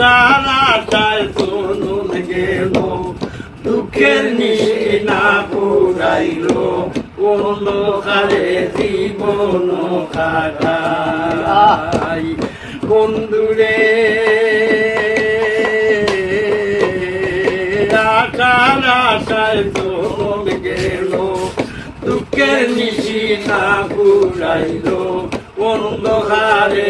আশায় তনুন গেল দুঃখের নিশিনা পুরাইল। অন্ধকারে জীবন কাটাই বন্ধুরে আশার আশায় তনুন গেল দুঃখের নিশিনা পুরাইল। অন্ধকারে জীবন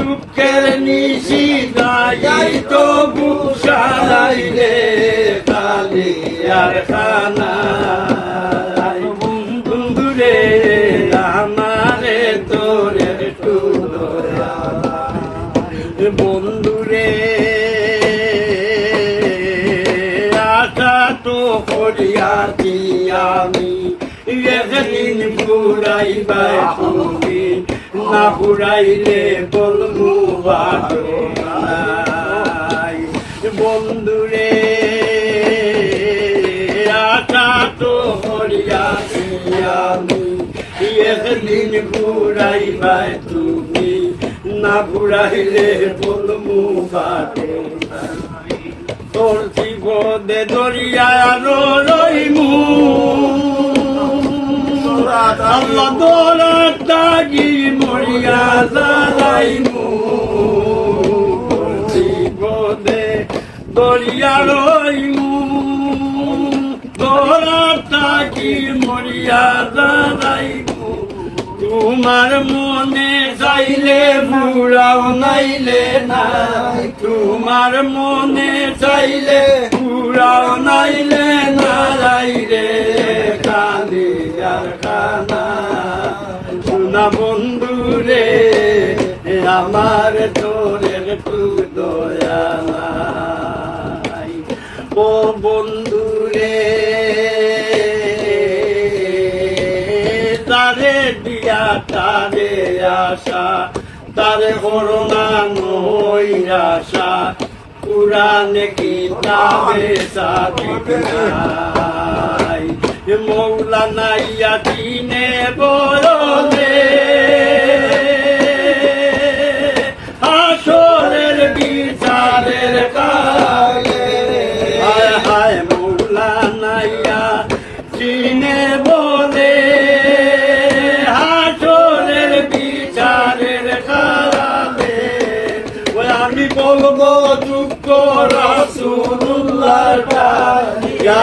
নিশি যাইত পুষাই রে কালি আর খানা বন্ধুরে আমারে তোরে দয়া বন্ধুরে আশা তো করিয়াছি আমি একদিন পুরাইবাই তুমি না পুরাইলে বলব বাটনাই বন্ধুরে আশা তো করিয়াছি আমি। একদিন পুরাইবাই তুমি, না পুরাইলে বলব বাটনাই তোর জীবনে দরিয়া রইমু। আল্লাহ দোলা তাগি মরিয়া জালাইমু তোমার মনে চাইলে বুড়াও নাইলে না তোমার মনে চাইলে বুড়াও নাইলে নাই রে কালি আর কানা। শোনা বন্ধু রে আমার তোরের তু দয়া নাই ও বন্ধু তারে দিয়া তারে আশা, তারে করোনা নৈরাশা পুরানে কিতাবে সাদিকাই মৌলানা ইয়াদিনে বলে আসরের বিচারের কালে চিনে বলে, হাসরের বিচারের খারাপে ওই আমি বলব দুঃখ রাসুল্লাহ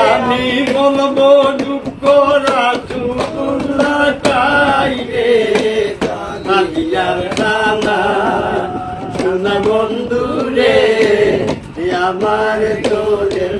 আমি বলব দুঃখ রাসুল্লাহ তাই রে তালিয়ার বন্ধু রে আমার তোদের